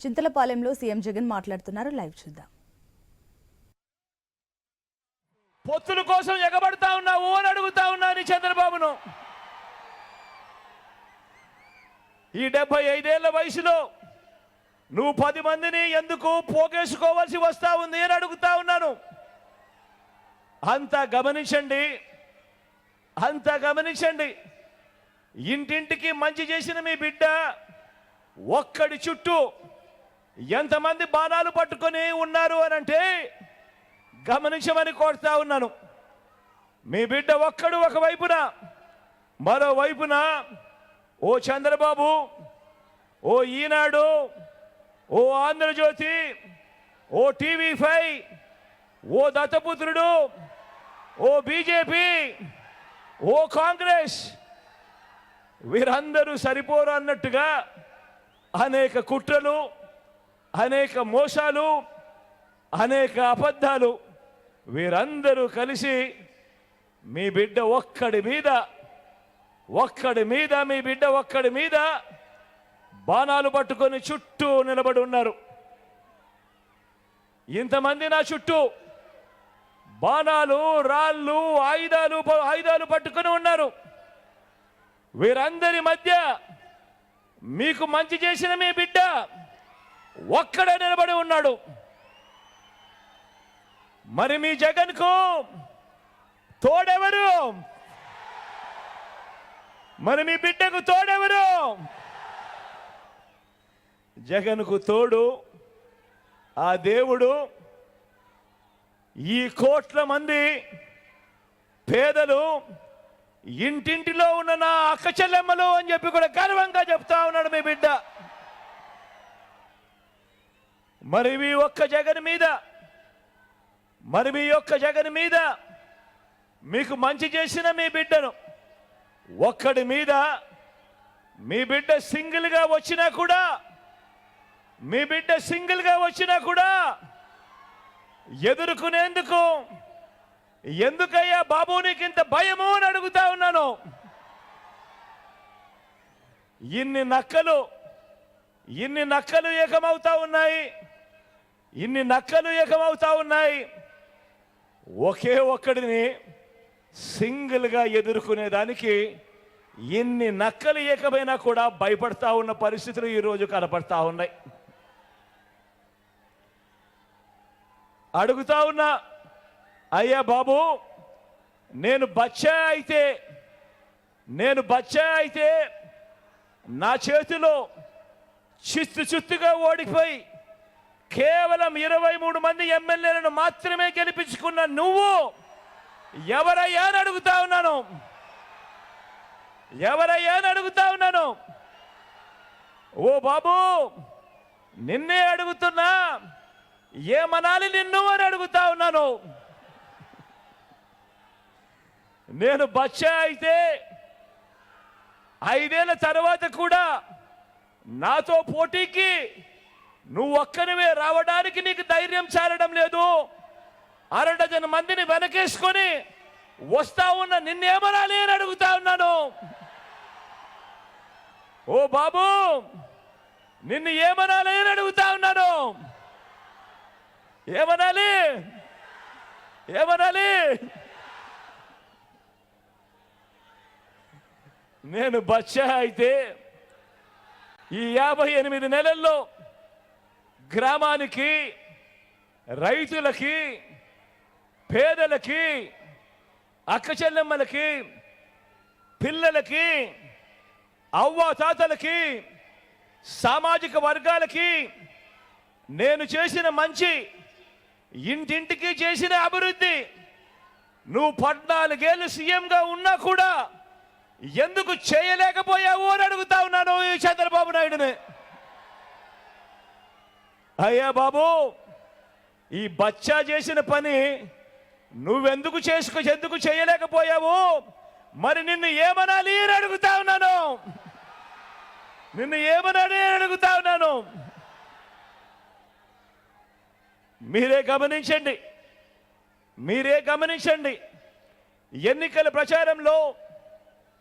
చింతలపాలెంలో CM Jagan మాట్లాడుతున్నారు. Live చూద్దాం. పొత్తుల కోసం ఎగబడతా ఉన్నావు అని అడుగుతా ఉన్నాను చంద్రబాబును. ఈ డెబ్బై ఐదేళ్ళ వయసులో నువ్వు పది మందిని ఎందుకు పోగేసుకోవాల్సి వస్తా ఉంది అని అడుగుతా ఉన్నాను. అంతా గమనించండి అంతా గమనించండి. ఇంటింటికి మంచి చేసిన మీ బిడ్డ ఒక్కడి చుట్టూ ఎంతమంది బాణాలు పట్టుకొని ఉన్నారు అని అంటే గమనించమని కోరుతా ఉన్నాను. మీ బిడ్డ ఒక్కడు ఒక వైపున ఓ చంద్రబాబు ఓ ఈనాడు ఓ ఆంధ్రజ్యోతి ఓ టీవీ ఫైవ్ ఓ దత్తపుత్రుడు ఓ బీజేపీ ఓ కాంగ్రెస్ వీరందరూ సరిపోరు అన్నట్టుగా అనేక కుట్రలు అనేక మోసాలు అనేక అబద్ధాలు వీరందరూ కలిసి మీ బిడ్డ ఒక్కడి మీద ఒక్కడి మీద మీ బిడ్డ ఒక్కడి మీద బాణాలు పట్టుకొని చుట్టూ నిలబడి ఉన్నారు. ఇంతమంది నా చుట్టూ బాణాలు రాళ్ళు ఆయుధాలు ఆయుధాలు పట్టుకొని ఉన్నారు. వీరందరి మధ్య మీకు మంచి చేసిన మీ బిడ్డ ఒక్కడే నిలబడి ఉన్నాడు. మరి మీ జగన్కు తోడెవరు? మరి మీ బిడ్డకు తోడెవరు? జగన్కు తోడు ఆ దేవుడు. ఈ కోట్ల మంది పేదలు ఇంటింటిలో ఉన్న నా అక్క చెల్లెమ్మలు అని చెప్పి కూడా గర్వంగా చెప్తా ఉన్నాడు మీ బిడ్డ. మరి మీ ఒక్క జగన్ మీద మరి మీ యొక్క జగన్ మీద మీకు మంచి చేసిన మీ బిడ్డను ఒక్కడి మీద మీ బిడ్డ సింగిల్గా వచ్చినా కూడా మీ బిడ్డ సింగిల్గా వచ్చినా కూడా ఎదుర్కొనేందుకు ఎందుకయ్యా బాబు నీకు ఇంత భయము అని అడుగుతా ఉన్నాను. ఇన్ని నక్కలు ఇన్ని నక్కలు ఏకమవుతా ఉన్నాయి. ఇన్ని నక్కలు ఏకమవుతా ఉన్నాయి. ఒకే ఒక్కడిని సింగిల్గా ఎదుర్కొనేదానికి ఎన్ని నక్కలు ఏకమైనా కూడా భయపడతా ఉన్న పరిస్థితులు ఈరోజు కనపడతా ఉన్నాయి. అడుగుతా ఉన్నా అయ్యా బాబు నేను బచ్చా అయితే నేను బచ్చా అయితే నా చేతిలో చిత్తు చిత్తుగా ఓడిపోయి కేవలం ఇరవై మూడు మంది ఎమ్మెల్యేలను మాత్రమే గెలిపించుకున్న నువ్వు ఎవరయ్యా అని అడుగుతా ఉన్నాను. ఎవరయ్యా అని అడుగుతా ఉన్నాను. ఓ బాబు నిన్నే అడుగుతున్నా ఏమనాలి నిన్ను అని అడుగుతా ఉన్నాను. నేను బచ్చా అయితే ఐదేళ్ళ తర్వాత కూడా నాతో పోటీకి నువ్వు ఒక్కనివే రావడానికి నీకు ధైర్యం చాలడం లేదు. అరడజన మందిని వెనకేసుకొని వస్తా ఉన్న నిన్నేమనాలి అని అడుగుతా ఉన్నాను. ఓ బాబు నిన్ను ఏమనాలి అని అడుగుతా ఉన్నాను. ఏమనాలి? ఏమనాలి? నేను బచ్చా అయితే ఈ యాభై ఎనిమిది నెలల్లో గ్రామానికి రైతులకి పేదలకి అక్కచెల్లెమ్మలకి పిల్లలకి అవ్వ తాతలకి సామాజిక వర్గాలకి నేను చేసిన మంచి ఇంటింటికి చేసిన అభివృద్ధి. నువ్వు పద్నాలుగేళ్ళు సీఎంగా ఉన్నా కూడా ఎందుకు చేయలేకపోయావు అని అడుగుతా ఉన్నాను ఈ చంద్రబాబు నాయుడుని. అయ్యా బాబు ఈ బచ్చా చేసిన పని నువ్వెందుకు చేసుకు ఎందుకు చేయలేకపోయావు? మరి నిన్ను ఏమనాలి అని అడుగుతా ఉన్నాను. నిన్ను ఏమనాలి అని అడుగుతా ఉన్నాను. మీరే గమనించండి. మీరే గమనించండి. ఎన్నికల ప్రచారంలో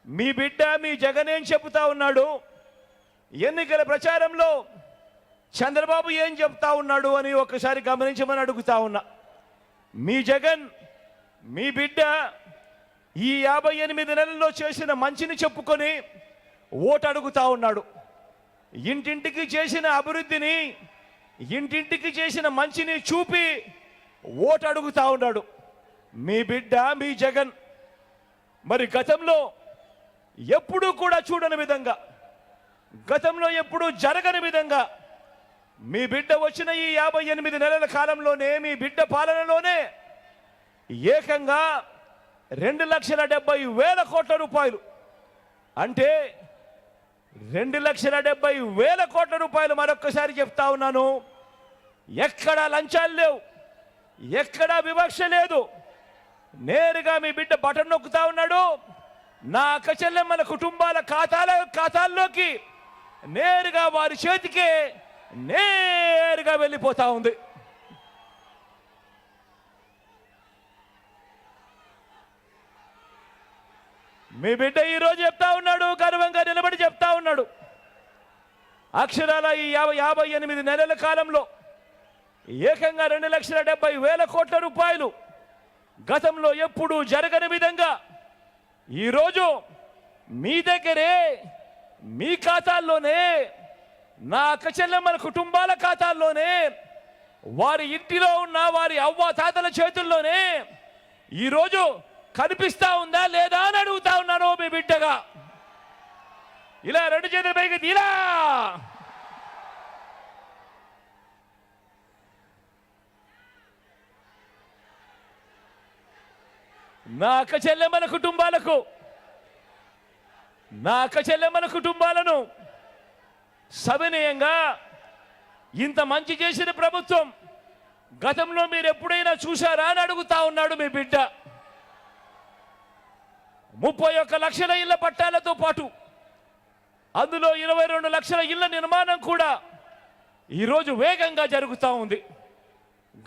మీ బిడ్డ మీ జగన్ ఏం చెబుతా ఉన్నాడు. ఎన్నికల ప్రచారంలో చంద్రబాబు ఏం చెప్తా ఉన్నాడు అని ఒకసారి గమనించమని అడుగుతా ఉన్నా. మీ జగన్ మీ బిడ్డ ఈ యాభై ఎనిమిది నెలల్లో చేసిన మంచిని చెప్పుకొని ఓటు అడుగుతా ఉన్నాడు. ఇంటింటికి చేసిన అభివృద్ధిని ఇంటింటికి చేసిన మంచిని చూపి ఓటు అడుగుతా ఉన్నాడు. మీ బిడ్డ మీ జగన్ మరి గతంలో ఎప్పుడూ కూడా చూడని విధంగా గతంలో ఎప్పుడూ జరగని విధంగా మీ బిడ్డ వచ్చిన ఈ యాభై ఎనిమిది నెలల కాలంలోనే మీ బిడ్డ పాలనలోనే ఏకంగా రెండు లక్షల డెబ్బై వేల కోట్ల రూపాయలు. అంటే రెండు లక్షల డెబ్బై వేల కోట్ల రూపాయలు మరొక్కసారి చెప్తా ఉన్నాను. ఎక్కడా లంచాలు లేవు ఎక్కడా వివక్ష లేదు. నేరుగా మీ బిడ్డ బటన్ నొక్కుతా ఉన్నాడు. నా అక్క చెల్లెమ్మల కుటుంబాల ఖాతాల ఖాతాల్లోకి నేరుగా వారి చేతికే నేరుగా వెళ్ళిపోతా ఉంది. మీ బిడ్డ ఈరోజు చెప్తా ఉన్నాడు గర్వంగా నిలబడి చెప్తా ఉన్నాడు. అక్షరాల ఈ యాభై యాభై ఎనిమిది నెలల కాలంలో ఏకంగా రెండు లక్షల డెబ్బై వేల కోట్ల రూపాయలు గతంలో ఎప్పుడూ జరగని విధంగా ఈరోజు మీ దగ్గరే మీ ఖాతాల్లోనే నా అక్క చెల్లెమ్మల కుటుంబాల ఖాతాల్లోనే వారి ఇంటిలో ఉన్న వారి అవ్వ తాతల చేతుల్లోనే ఈరోజు కనిపిస్తా ఉందా లేదా అని అడుగుతా ఉన్నాను మీ బిడ్డగా. ఇలా రెండు చేతుల పైకి తీరా. నా అక్క చెల్లెమ్మల కుటుంబాలకు నా అక్క చెల్లెమ్మల కుటుంబాలను సవినయంగా ఇంత మంచి చేసిన ప్రభుత్వం. గతంలో మీరు ఎప్పుడైనా చూశారా అని అడుగుతా ఉన్నాడు మీ బిడ్డ. ముప్పై ఒక్క లక్షల ఇళ్ళ పట్టాలతో పాటు అందులో ఇరవై రెండు లక్షల ఇళ్ళ నిర్మాణం కూడా ఈరోజు వేగంగా జరుగుతూ ఉంది.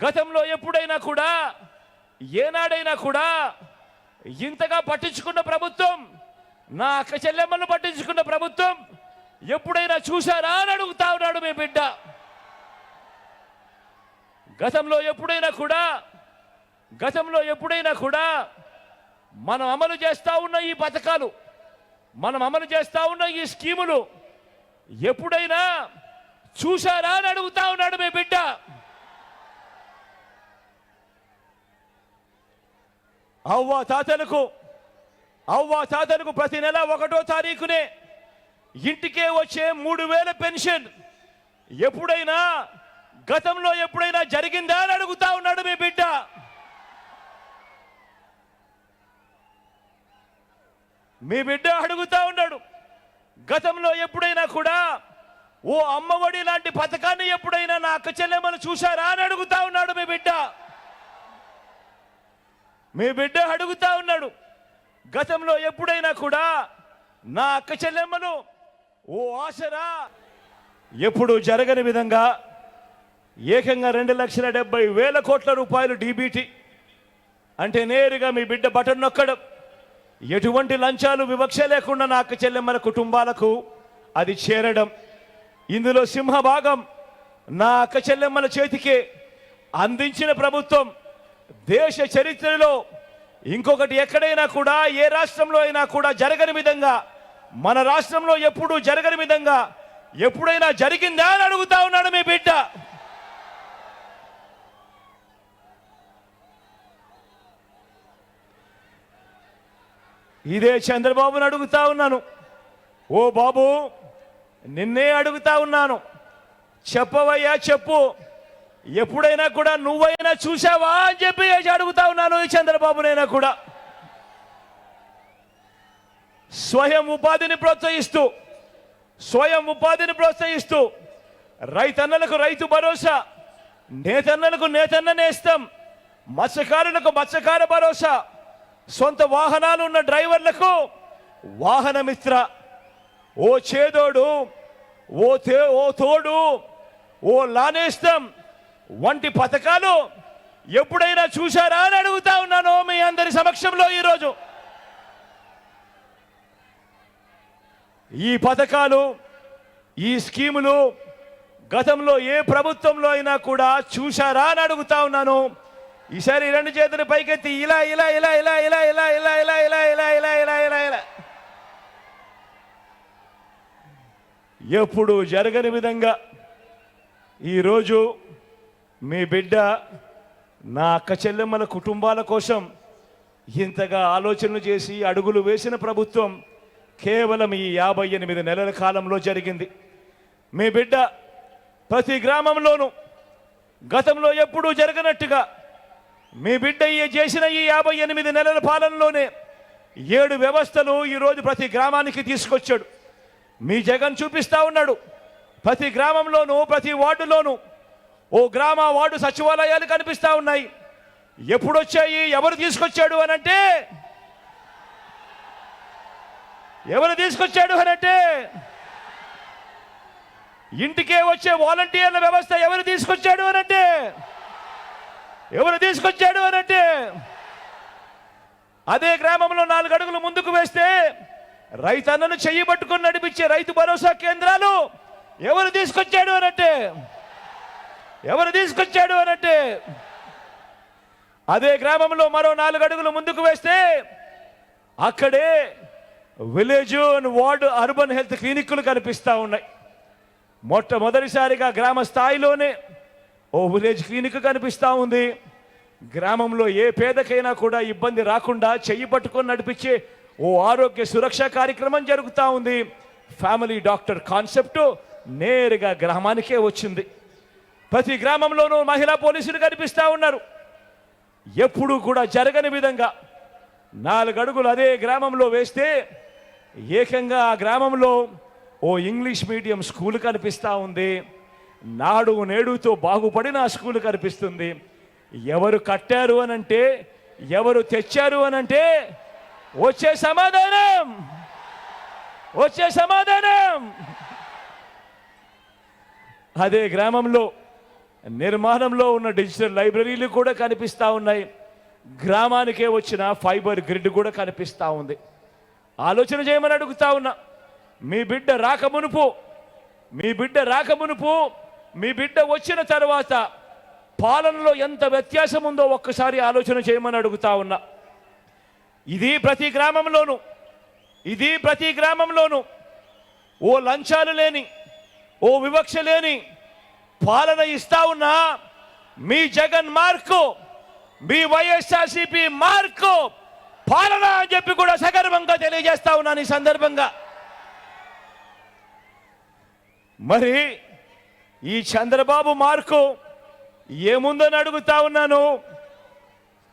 గతంలో ఎప్పుడైనా కూడా ఏనాడైనా కూడా ఇంతగా పట్టించుకున్న ప్రభుత్వం నా అక్క చెల్లెమ్మను పట్టించుకున్న ప్రభుత్వం ఎప్పుడైనా చూశారా అని అడుగుతా ఉన్నాడు మీ బిడ్డ. గతంలో ఎప్పుడైనా కూడా గతంలో ఎప్పుడైనా కూడా మనం అమలు చేస్తూ ఉన్న ఈ పథకాలు మనం అమలు చేస్తా ఉన్న ఈ స్కీములు ఎప్పుడైనా చూశారా అని అడుగుతా ఉన్నాడు మీ బిడ్డ. అవ్వ తాతలకు అవ్వ తాతలకు ప్రతి నెల ఒకటో తారీఖునే ఇంటికే వచ్చే మూడు వేల పెన్షన్. ఎప్పుడైనా గతంలో ఎప్పుడైనా జరిగిందా అని అడుగుతా ఉన్నాడు మీ బిడ్డ. మీ బిడ్డ అడుగుతా ఉన్నాడు. గతంలో ఎప్పుడైనా కూడా ఓ అమ్మఒడి లాంటి పథకాన్ని ఎప్పుడైనా నా అక్క చెల్లెమ్మను చూశారా? అని అడుగుతా ఉన్నాడు మీ బిడ్డ. మీ బిడ్డ అడుగుతా ఉన్నాడు. గతంలో ఎప్పుడైనా కూడా నా అక్క చెల్లెమ్మను ఓ ఆశరా! ఎప్పుడు జరగని విధంగా ఏకంగా రెండు లక్షల డెబ్బై వేల కోట్ల రూపాయలు డీబీటీ. అంటే నేరుగా మీ బిడ్డ బటన్ నొక్కడం. ఎటువంటి లంచాలు వివక్ష లేకుండా నా చెల్లెమ్మల కుటుంబాలకు అది చేరడం. ఇందులో సింహ భాగం నా అక్క చెల్లెమ్మల చేతికే అందించిన ప్రభుత్వం దేశ చరిత్రలో ఇంకొకటి ఎక్కడైనా కూడా ఏ రాష్ట్రంలో అయినా కూడా జరగని విధంగా మన రాష్ట్రంలో ఎప్పుడూ జరగని విధంగా ఎప్పుడైనా జరిగిందా అని అడుగుతా ఉన్నాడు మీ బిడ్డ. ఇదే చంద్రబాబుని అడుగుతా ఉన్నాను. ఓ బాబు నిన్నే అడుగుతా ఉన్నాను. చెప్పవయ్యా చెప్పు. ఎప్పుడైనా కూడా నువ్వైనా చూసావా అని చెప్పి అడుగుతా ఉన్నాను ఈ చంద్రబాబునైనా కూడా. స్వయం ఉపాధిని ప్రోత్సహిస్తూ స్వయం ఉపాధిని ప్రోత్సహిస్తూ రైతన్నలకు రైతు భరోసా నేతన్నలకు నేతన్న నేస్తం మత్స్యకారులకు మత్స్యకార భరోసా సొంత వాహనాలు ఉన్న డ్రైవర్లకు వాహన మిత్ర ఓ చేదోడు ఓ తే ఓ తోడు ఓ లానేస్తం వంటి పథకాలు ఎప్పుడైనా చూశారా అని అడుగుతా ఉన్నాను మీ అందరి సమక్షంలో ఈరోజు. ఈ పథకాలు ఈ స్కీములు గతంలో ఏ ప్రభుత్వంలో అయినా కూడా చూశారా అని అడుగుతా ఉన్నాను ఈసారి రెండు చేతులు పైకెత్తి ఇలా ఇలా ఇలా ఇలా ఇలా ఇలా ఇలా ఇలా ఇలా ఇలా ఇలా ఇలా ఇలా ఇలా ఎప్పుడు జరగని విధంగా ఈరోజు మీ బిడ్డ నా అక్క చెల్లెమ్మల కుటుంబాల కోసం ఇంతగా ఆలోచనలు చేసి అడుగులు వేసిన ప్రభుత్వం కేవలం ఈ యాభై ఎనిమిది నెలల కాలంలో జరిగింది. మీ బిడ్డ ప్రతి గ్రామంలోనూ గతంలో ఎప్పుడూ జరగనట్టుగా మీ బిడ్డ ఈ చేసిన ఈ యాభై ఎనిమిది నెలల పాలనలోనే ఏడు వ్యవస్థలు ఈరోజు ప్రతి గ్రామానికి తీసుకొచ్చాడు. మీ జగన్ చూపిస్తా ఉన్నాడు. ప్రతి గ్రామంలోనూ ప్రతి వార్డులోనూ ఓ గ్రామ వార్డు సచివాలయాలు కనిపిస్తా ఉన్నాయి. ఎప్పుడొచ్చాయి? ఎవరు తీసుకొచ్చాడు అని అంటే ఎవరు తీసుకొచ్చాడు అని అంటే ఇంటికే వచ్చే వాలంటీర్ల వ్యవస్థ ఎవరు తీసుకొచ్చాడు అని అంటే ఎవరు తీసుకొచ్చాడు అని అంటే అదే గ్రామంలో నాలుగు అడుగులు ముందుకు వేస్తే రైతన్నను చెయ్యి పట్టుకొని నడిపించే రైతు భరోసా కేంద్రాలు ఎవరు తీసుకొచ్చాడు అనంటే ఎవరు తీసుకొచ్చాడు అనంటే అదే గ్రామంలో మరో నాలుగు అడుగులు ముందుకు వేస్తే అక్కడే village and ward urban health క్లినిక్లు కనిపిస్తూ ఉన్నాయి. మొట్టమొదటిసారిగా గ్రామ స్థాయిలోనే ఓ విలేజ్ క్లినిక్ కనిపిస్తూ ఉంది. గ్రామంలో ఏ పేదకైనా కూడా ఇబ్బంది రాకుండా చెయ్యి పట్టుకొని నడిపించే ఓ ఆరోగ్య సురక్ష కార్యక్రమం జరుగుతూ ఉంది. ఫ్యామిలీ డాక్టర్ కాన్సెప్ట్ నేరుగా గ్రామానికే వచ్చింది. ప్రతి గ్రామంలోనూ మహిళా పోలీసులు కనిపిస్తూ ఉన్నారు. ఎప్పుడూ కూడా జరగని విధంగా నాలుగు అడుగులు అదే గ్రామంలో వేస్తే ఏకంగా ఆ గ్రామంలో ఓ ఇంగ్లీష్ మీడియం స్కూల్ కనిపిస్తూ ఉంది. నాడు నేడుతో బాగుపడిన ఆ స్కూల్ కనిపిస్తుంది. ఎవరు కట్టారు అనంటే ఎవరు తెచ్చారు అనంటే వచ్చే సమాధానం! వచ్చే సమాధానం! అదే గ్రామంలో నిర్మాణంలో ఉన్న డిజిటల్ లైబ్రరీలు కూడా కనిపిస్తూ ఉన్నాయి. గ్రామానికే వచ్చిన ఫైబర్ గ్రిడ్ కూడా కనిపిస్తూ ఉంది. ఆలోచన చేయమని అడుగుతా ఉన్నా. మీ బిడ్డ రాకమునుపు మీ బిడ్డ రాకమునుపు మీ బిడ్డ వచ్చిన తర్వాత పాలనలో ఎంత వ్యత్యాసం ఉందో ఒక్కసారి ఆలోచన చేయమని అడుగుతా ఉన్నా. ఇది ప్రతి గ్రామంలోనూ ఇది ప్రతి గ్రామంలోనూ ఓ లంచాలు లేని ఓ వివక్ష లేని పాలన ఇస్తా ఉన్నా. మీ జగన్ మార్కు మీ వైఎస్ఆర్సీపీ మార్కు పాలన అని చెప్పి కూడా సగర్వంగా తెలియజేస్తా ఉన్నాను ఈ సందర్భంగా. మరి ఈ చంద్రబాబు మార్కు ఏముందని అడుగుతా ఉన్నాను?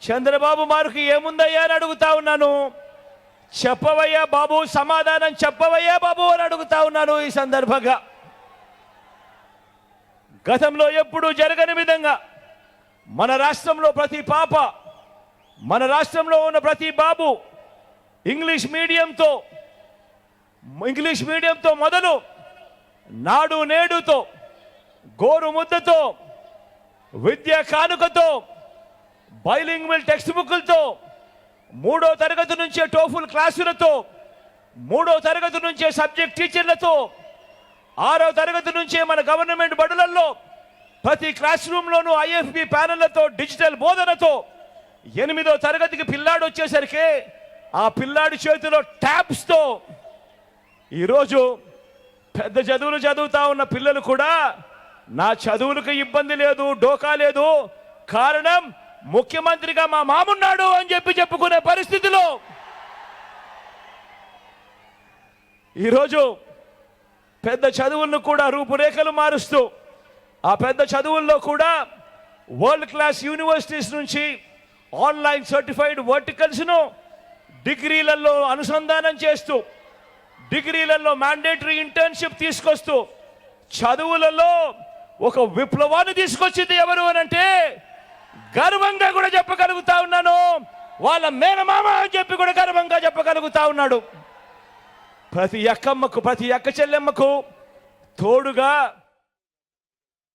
చంద్రబాబు మార్కు ఏముందయ్యా అని అడుగుతా ఉన్నాను? చెప్పవయ్యా బాబు సమాధానం చెప్పవయ్యా బాబు అని అడుగుతా ఉన్నాను ఈ సందర్భంగా. గతంలో ఎప్పుడూ జరగని విధంగా మన రాష్ట్రంలో ప్రతి పాప మన రాష్ట్రంలో ఉన్న ప్రతి బాబు ఇంగ్లీష్ మీడియంతో ఇంగ్లీష్ మీడియంతో మొదలు నాడు నేడుతో గోరు ముద్దతో విద్యా కానుకతో బైలింగ్వల్ టెక్స్ట్ బుక్లతో మూడో తరగతి నుంచే టోఫుల్ క్లాసులతో మూడో తరగతి నుంచే సబ్జెక్ట్ టీచర్లతో ఆరో తరగతి నుంచే మన గవర్నమెంట్ బడులలో ప్రతి క్లాస్ రూమ్లోనూ ఐఎఫ్బి ప్యానెళ్ళతో డిజిటల్ బోధనతో ఎనిమిదో తరగతికి పిల్లాడు వచ్చేసరికి ఆ పిల్లాడి చేతిలో ట్యాబ్స్తో ఈరోజు పెద్ద చదువులు చదువుతా ఉన్న పిల్లలు కూడా నా చదువులకు ఇబ్బంది లేదు డోకా లేదు. కారణం ముఖ్యమంత్రిగా మా మామున్నాడు అని చెప్పి చెప్పుకునే పరిస్థితిలో ఈరోజు పెద్ద చదువులను కూడా రూపురేఖలు మారుస్తూ ఆ పెద్ద చదువుల్లో కూడా వరల్డ్ క్లాస్ యూనివర్సిటీస్ నుంచి ఆన్లైన్ సర్టిఫైడ్ వర్టికల్స్ను డిగ్రీలలో అనుసంధానం చేస్తూ డిగ్రీలలో మ్యాండేటరీ ఇంటర్న్షిప్ తీసుకొస్తూ చదువులలో ఒక విప్లవాన్ని తీసుకొచ్చింది ఎవరు అని అంటే గర్వంగా కూడా చెప్పగలుగుతా ఉన్నాను. వాళ్ళ మేనమామ అని చెప్పి కూడా గర్వంగా చెప్పగలుగుతా ఉన్నాడు. ప్రతి అక్కమ్మకు ప్రతి అక్క చెల్లెమ్మకు తోడుగా